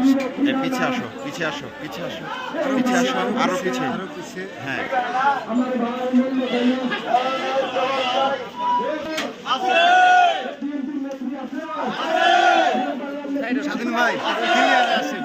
এ, পিছে আসো পিছে আসো পিছে আসো পিছে আসো, আরও পিছে। হ্যাঁ। স্বাধীন ভাই আসেন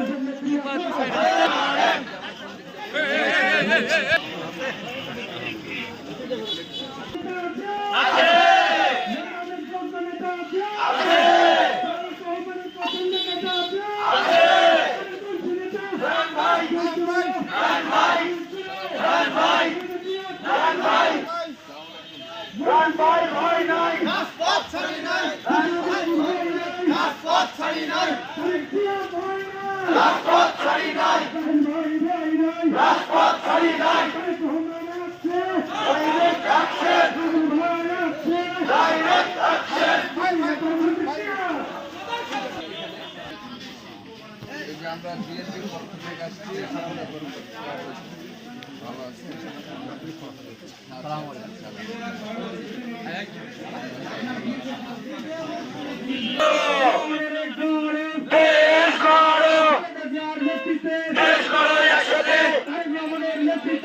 আমরা বিএনপির পক্ষ থেকে আসছি সামনে করুন ভালো আছে